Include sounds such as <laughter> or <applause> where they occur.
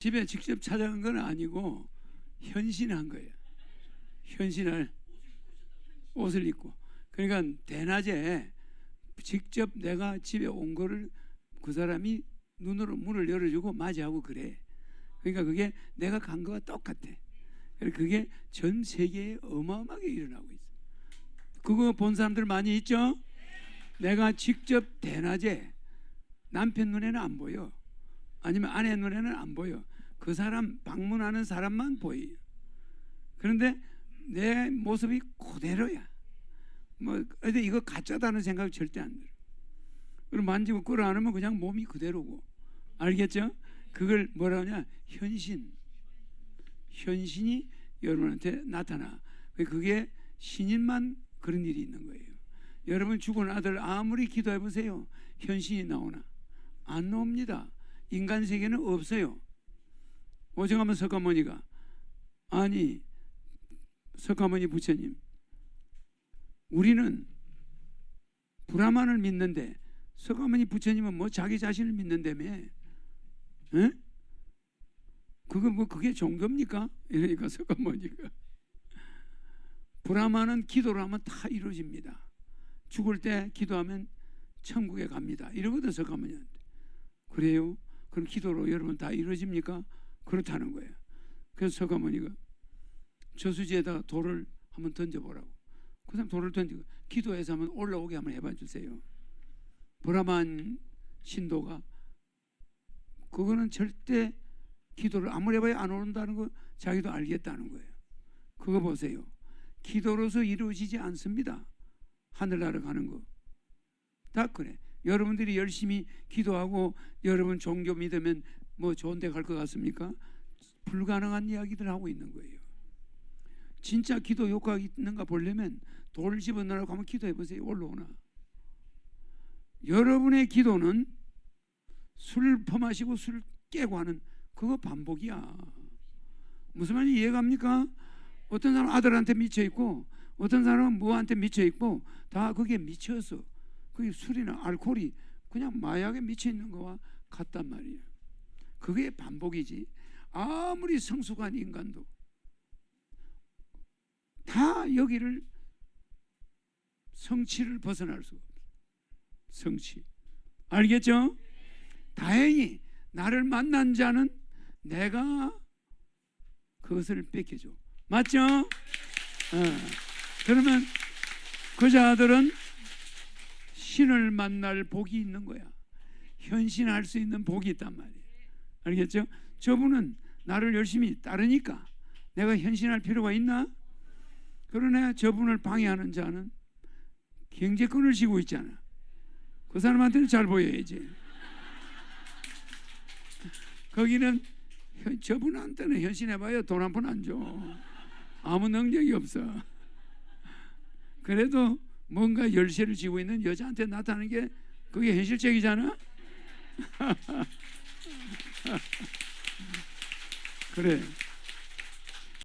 집에 직접 찾아간 건 아니고 현신한 거예요. 현신을 옷을 입고. 그러니까 대낮에 직접 내가 집에 온 거를 그 사람이 눈으로 문을 열어주고 맞이하고 그래. 그러니까 그게 내가 간 거와 똑같아. 그게 전 세계에 어마어마하게 일어나고 있어. 그거 본 사람들 많이 있죠? 내가 직접 대낮에 남편 눈에는 안 보여. 아니면 아내 눈에는 안 보여. 그 사람 방문하는 사람만 보여요. 그런데 내 모습이 그대로야. 뭐 근데 이거 가짜다는 생각이 절대 안 들어. 그리고 만지고 끌어 안으면 그냥 몸이 그대로고. 알겠죠? 그걸 뭐라 하냐? 현신. 현신이 여러분한테 나타나. 그게 신인만 그런 일이 있는 거예요. 여러분 죽은 아들 아무리 기도해 보세요. 현신이 나오나? 안 나옵니다. 인간 세계는 없어요. 오정하면 석가모니가 아니 석가모니 부처님 우리는 브라만을 믿는데 석가모니 부처님은 뭐 자기 자신을 믿는다며 에? 그거 뭐 그게 종교입니까? 이러니까 석가모니가 브라만은 기도를 하면 다 이루어집니다. 죽을 때 기도하면 천국에 갑니다. 이러거든 석가모니한테. 그래요? 그럼 기도로 여러분 다 이루어집니까? 그렇다는 거예요. 그래서 석가모니가 저수지에다가 돌을 한번 던져보라고. 그 사람 돌을 던지고 기도해서 한번 올라오게 한번 해봐 주세요. 브라만 신도가 그거는 절대 기도를 아무리 해봐야 안 오른다는 거 자기도 알겠다는 거예요. 그거 보세요. 기도로서 이루어지지 않습니다. 하늘나라 가는 거. 다 그래. 여러분들이 열심히 기도하고 여러분 종교 믿으면 뭐 좋은 데 갈 것 같습니까? 불가능한 이야기들 하고 있는 거예요. 진짜 기도 효과가 있는가 보려면 돌 집어넣으라고 하면 기도해 보세요. 올라오나. 여러분의 기도는 술 퍼마시고 술 깨고 하는 그거 반복이야. 무슨 말인지 이해갑니까? 어떤 사람은 아들한테 미쳐 있고 어떤 사람은 뭐한테 미쳐 있고 다 그게 미쳐서 그게 술이나 알코올이 그냥 마약에 미쳐 있는 거와 같단 말이야. 그게 반복이지. 아무리 성숙한 인간도 다 여기를 성취를 벗어날 수가 없어. 성취. 알겠죠? 다행히 나를 만난 자는 내가 그것을 뺏겨줘. 맞죠? 어. 그러면 그 자들은 신을 만날 복이 있는 거야. 현신할 수 있는 복이 있단 말이에요. 알겠죠? 저분은 나를 열심히 따르니까 내가 현신할 필요가 있나? 그러나 저분을 방해하는 자는 경제권을 쥐고 있잖아. 그 사람한테는 잘 보여야지. 거기는 현- 저분한테는 현신해봐야 돈 한 푼 안 줘. 아무 능력이 없어. 그래도 뭔가 열쇠를 쥐고 있는 여자한테 나타나는 게 그게 현실적이잖아. <laughs> 그래.